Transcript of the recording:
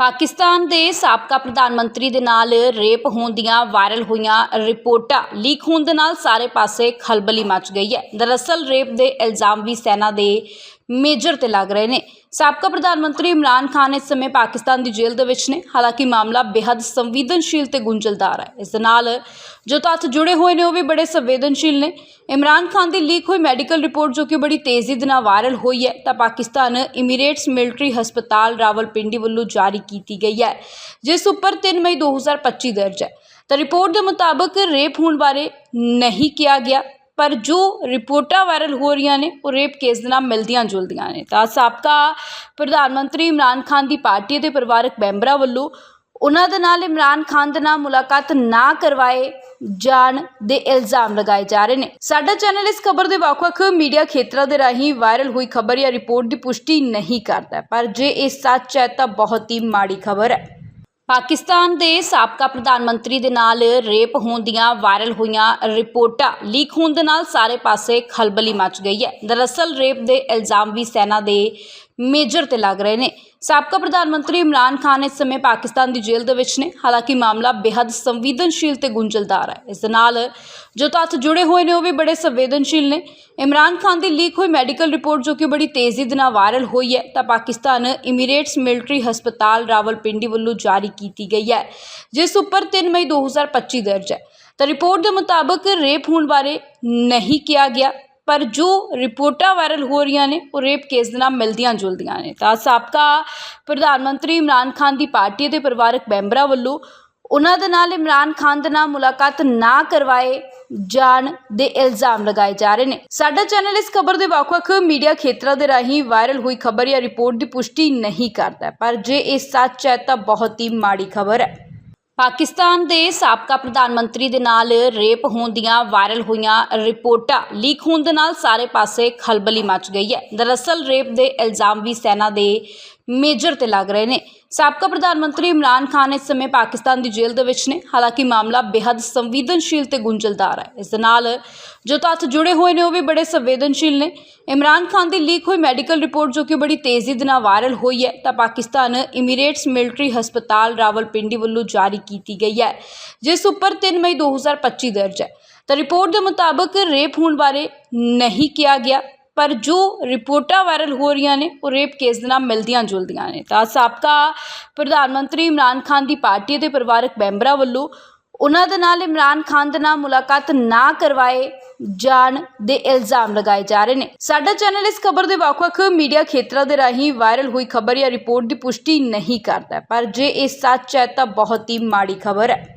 ਪਾਕਿਸਤਾਨ ਦੇ ਸਾਬਕਾ ਪ੍ਰਧਾਨ ਮੰਤਰੀ ਦੇ ਨਾਲ ਰੇਪ ਹੋਣ ਦੀਆਂ ਵਾਇਰਲ ਹੋਈਆਂ ਰਿਪੋਰਟਾਂ ਲੀਕ ਹੋਣ ਦੇ ਨਾਲ ਸਾਰੇ ਪਾਸੇ ਖਲਬਲੀ ਮਚ ਗਈ ਹੈ। ਦਰਅਸਲ ਰੇਪ ਦੇ ਇਲਜ਼ਾਮ ਵੀ ਸੈਨਾ ਦੇ ਮੇਜਰ ਤੇ ਲੱਗ ਰਹੇ ਨੇ। ਸਾਬਕਾ ਪ੍ਰਧਾਨ ਮੰਤਰੀ ਇਮਰਾਨ ਖਾਨ ਇਸ ਸਮੇਂ ਪਾਕਿਸਤਾਨ ਦੀ ਜੇਲ੍ਹ ਦੇ ਵਿੱਚ ਨੇ। ਹਾਲਾਂਕਿ ਮਾਮਲਾ ਬੇहद ਸੰਵੇਦਨਸ਼ੀਲ ਤੇ ਗੁੰਝਲਦਾਰ ਹੈ। ਇਸ ਦੇ ਨਾਲ ਜੋ ਤੱਥ ਜੁੜੇ ਹੋਏ ਨੇ, ਉਹ ਵੀ ਬੜੇ ਸੰਵੇਦਨਸ਼ੀਲ ਨੇ। ਇਮਰਾਨ ਖਾਨ ਦੀ ਲੀਕ ਹੋਈ ਮੈਡੀਕਲ ਰਿਪੋਰਟ ਜੋ ਕਿ ਬੜੀ ਤੇਜ਼ੀ ਦੇ ਨਾਲ ਵਾਇਰਲ ਹੋਈ ਹੈ, ਤਾਂ ਪਾਕਿਸਤਾਨ ਇਮੀਰੇਟਸ ਮਿਲਟਰੀ ਹਸਪਤਾਲ ਰਾਵਲਪਿੰਡੀ ਵੱਲੋਂ ਜਾਰੀ ਕੀਤੀ ਗਈ ਹੈ, ਜਿਸ ਉੱਪਰ 3 ਮਈ 2025 ਦਰਜ ਹੈ। ਤਾਂ ਰਿਪੋਰਟ ਦੇ ਮੁਤਾਬਕ ਰੇਪ ਹੋਣ ਬਾਰੇ ਨਹੀਂ ਕਿਹਾ ਗਿਆ। ਪਰ ਜੋ ਰਿਪੋਰਟਾਂ ਵਾਇਰਲ ਹੋ ਰਹੀਆਂ ਨੇ, ਉਹ ਰੇਪ ਕੇਸ ਦੇ ਨਾਲ ਮਿਲਦੀਆਂ ਜੁਲਦੀਆਂ ਨੇ। ਤਾਂ ਸਾਬਕਾ ਪ੍ਰਧਾਨ ਮੰਤਰੀ ਇਮਰਾਨ ਖਾਨ ਦੀ ਪਾਰਟੀ ਅਤੇ ਪਰਿਵਾਰਕ ਮੈਂਬਰਾਂ ਵੱਲੋਂ ਉਹਨਾਂ ਦੇ ਨਾਲ ਇਮਰਾਨ ਖਾਨ ਦੇ ਨਾਲ ਮੁਲਾਕਾਤ ਨਾ ਕਰਵਾਏ ਜਾਣ ਦੇ ਇਲਜ਼ਾਮ ਲਗਾਏ ਜਾ ਰਹੇ ਨੇ। ਸਾਡਾ ਚੈਨਲ ਇਸ ਖਬਰ ਦੇ ਵੱਖ-ਵੱਖ ਮੀਡੀਆ ਖੇਤਰਾਂ ਦੇ ਰਾਹੀਂ ਵਾਇਰਲ ਹੋਈ ਖਬਰ ਜਾਂ ਰਿਪੋਰਟ ਦੀ ਪੁਸ਼ਟੀ ਨਹੀਂ ਕਰਦਾ ਪਰ ਜੇ ਇਹ ਸੱਚ ਹੈ ਤਾਂ ਬਹੁਤ ਹੀ ਮਾੜੀ ਖਬਰ ਹੈ। ਪਾਕਿਸਤਾਨ ਦੇ ਸਾਬਕਾ ਪ੍ਰਧਾਨ ਮੰਤਰੀ ਦੇ ਨਾਲ ਰੇਪ ਹੋਣ ਦੀਆਂ ਵਾਇਰਲ ਹੋਈਆਂ ਰਿਪੋਰਟਾਂ ਲੀਕ ਹੋਣ ਦੇ ਨਾਲ ਸਾਰੇ ਪਾਸੇ ਖਲਬਲੀ ਮਚ ਗਈ ਹੈ। ਦਰਅਸਲ ਰੇਪ ਦੇ ਇਲਜ਼ਾਮ ਵੀ ਸੈਨਾ ਦੇ ਮੇਜਰ ਤੇ ਲੱਗ ਰਹੇ ਨੇ। ਸਾਬਕਾ ਪ੍ਰਧਾਨ ਮੰਤਰੀ ਇਮਰਾਨ ਖਾਨ ਇਸ ਸਮੇਂ ਪਾਕਿਸਤਾਨ ਦੀ ਜੇਲ੍ਹ ਦੇ ਵਿੱਚ ਨੇ। ਹਾਲਾਂਕਿ ਮਾਮਲਾ ਬੇहद ਸੰਵੇਦਨਸ਼ੀਲ ਤੇ ਗੁੰਝਲਦਾਰ ਹੈ। ਇਸ ਦੇ ਨਾਲ ਜੋ ਤੱਥ ਜੁੜੇ ਹੋਏ ਨੇ, ਉਹ ਵੀ ਬੜੇ ਸੰਵੇਦਨਸ਼ੀਲ ਨੇ। ਇਮਰਾਨ ਖਾਨ ਦੀ ਲੀਕ ਹੋਈ ਮੈਡੀਕਲ ਰਿਪੋਰਟ ਜੋ ਕਿ ਬੜੀ ਤੇਜ਼ੀ ਦੇ ਨਾਲ ਵਾਇਰਲ ਹੋਈ ਹੈ, ਤਾਂ ਪਾਕਿਸਤਾਨ ਇਮੀਰੇਟਸ ਮਿਲਟਰੀ ਹਸਪਤਾਲ ਰਾਵਲਪਿੰਡੀ ਵੱਲੋਂ ਜਾਰੀ ਕੀਤੀ ਗਈ ਹੈ, ਜਿਸ ਉੱਪਰ 3 ਮਈ 2025 ਦਰਜ ਹੈ। ਤਾਂ ਰਿਪੋਰਟ ਦੇ ਮੁਤਾਬਕ ਰੇਪ ਹੋਣ ਬਾਰੇ ਨਹੀਂ ਕਿਹਾ ਗਿਆ। ਪਰ ਜੋ ਰਿਪੋਰਟਾਂ ਵਾਇਰਲ ਹੋ ਰਹੀਆਂ ਨੇ, ਉਹ ਰੇਪ ਕੇਸ ਦੇ ਨਾਲ ਮਿਲਦੀਆਂ ਜੁਲਦੀਆਂ ਨੇ। ਤਾਂ ਸਾਬਕਾ ਪ੍ਰਧਾਨ ਮੰਤਰੀ ਇਮਰਾਨ ਖਾਨ ਦੀ ਪਾਰਟੀ ਅਤੇ ਪਰਿਵਾਰਕ ਮੈਂਬਰਾਂ ਵੱਲੋਂ ਉਹਨਾਂ ਦੇ ਨਾਲ ਇਮਰਾਨ ਖਾਨ ਦੇ ਨਾਲ ਮੁਲਾਕਾਤ ਨਾ ਕਰਵਾਏ ਜਾਣ ਦੇ ਇਲਜ਼ਾਮ ਲਗਾਏ ਜਾ ਰਹੇ ਨੇ। ਸਾਡਾ ਚੈਨਲ ਇਸ ਖਬਰ ਦੇ ਵੱਖ-ਵੱਖ ਮੀਡੀਆ ਖੇਤਰਾਂ ਦੇ ਰਾਹੀਂ ਵਾਇਰਲ ਹੋਈ ਖਬਰ ਜਾਂ ਰਿਪੋਰਟ ਦੀ ਪੁਸ਼ਟੀ ਨਹੀਂ ਕਰਦਾ ਪਰ ਜੇ ਇਹ ਸੱਚ ਹੈ ਤਾਂ ਬਹੁਤ ਹੀ ਮਾੜੀ ਖਬਰ ਹੈ। ਪਾਕਿਸਤਾਨ ਦੇ ਸਾਬਕਾ ਪ੍ਰਧਾਨ ਮੰਤਰੀ ਦੇ ਨਾਲ ਰੇਪ ਹੋਣ ਦੀਆਂ ਵਾਇਰਲ ਹੋਈਆਂ ਰਿਪੋਰਟਾਂ ਲੀਕ ਹੋਣ ਦੇ ਨਾਲ ਸਾਰੇ ਪਾਸੇ ਖਲਬਲੀ ਮਚ ਗਈ ਹੈ। ਦਰਅਸਲ ਰੇਪ ਦੇ ਇਲਜ਼ਾਮ ਵੀ ਸੈਨਾ ਦੇ ਮੇਜਰ ਤੇ ਲੱਗ ਰਹੇ ਨੇ। ਸਾਬਕਾ ਪ੍ਰਧਾਨ ਮੰਤਰੀ ਇਮਰਾਨ ਖਾਨ ਇਸ ਸਮੇਂ ਪਾਕਿਸਤਾਨ ਦੀ ਜੇਲ੍ਹ ਦੇ ਵਿੱਚ ਨੇ। ਹਾਲਾਂਕਿ ਮਾਮਲਾ ਬੇहद ਸੰਵੇਦਨਸ਼ੀਲ ਤੇ ਗੁੰਝਲਦਾਰ ਹੈ। ਇਸ ਦੇ ਨਾਲ ਜੋ ਤੱਥ ਜੁੜੇ ਹੋਏ ਨੇ ਉਹ ਵੀ ਬੜੇ ਸੰਵੇਦਨਸ਼ੀਲ ਨੇ। ਇਮਰਾਨ ਖਾਨ ਦੀ ਲੀਕ ਹੋਈ ਮੈਡੀਕਲ ਰਿਪੋਰਟ ਜੋ ਕਿ ਬੜੀ ਤੇਜ਼ੀ ਦੇ ਨਾਲ ਵਾਇਰਲ ਹੋਈ ਹੈ, ਤਾਂ ਪਾਕਿਸਤਾਨ ਇਮੀਰੇਟਸ ਮਿਲਟਰੀ ਹਸਪਤਾਲ ਰਾਵਲਪਿੰਡੀ ਵੱਲੋਂ ਜਾਰੀ ਕੀਤੀ ਗਈ ਹੈ, ਜਿਸ ਉੱਪਰ 3 ਮਈ 2025 ਦਰਜ ਹੈ। ਤਾਂ ਰਿਪੋਰਟ ਦੇ ਮੁਤਾਬਕ ਰੇਪ ਹੋਣ ਬਾਰੇ ਨਹੀਂ ਕਿਹਾ ਗਿਆ। ਪਰ ਜੋ ਰਿਪੋਰਟਾਂ ਵਾਇਰਲ ਹੋ ਰਹੀਆਂ ਨੇ, ਉਹ ਰੇਪ ਕੇਸ ਦੇ ਨਾਲ ਮਿਲਦੀਆਂ ਜੁਲਦੀਆਂ ਨੇ। ਤਾਂ ਸਾਬਕਾ ਪ੍ਰਧਾਨ ਮੰਤਰੀ ਇਮਰਾਨ ਖਾਨ ਦੀ ਪਾਰਟੀ ਅਤੇ ਪਰਿਵਾਰਕ ਮੈਂਬਰਾਂ ਵੱਲੋਂ ਉਹਨਾਂ ਦੇ ਨਾਲ ਇਮਰਾਨ ਖਾਨ ਦੇ ਨਾਲ ਮੁਲਾਕਾਤ ਨਾ ਕਰਵਾਏ ਜਾਣ ਦੇ ਇਲਜ਼ਾਮ ਲਗਾਏ ਜਾ ਰਹੇ ਨੇ। ਸਾਡਾ ਚੈਨਲ ਇਸ ਖਬਰ ਦੇ ਵੱਖ-ਵੱਖ ਮੀਡੀਆ ਖੇਤਰਾਂ ਦੇ ਰਾਹੀਂ ਵਾਇਰਲ ਹੋਈ ਖਬਰ ਜਾਂ ਰਿਪੋਰਟ ਦੀ ਪੁਸ਼ਟੀ ਨਹੀਂ ਕਰਦਾ ਪਰ ਜੇ ਇਹ ਸੱਚ ਹੈ ਤਾਂ ਬਹੁਤ ਹੀ ਮਾੜੀ ਖਬਰ ਹੈ।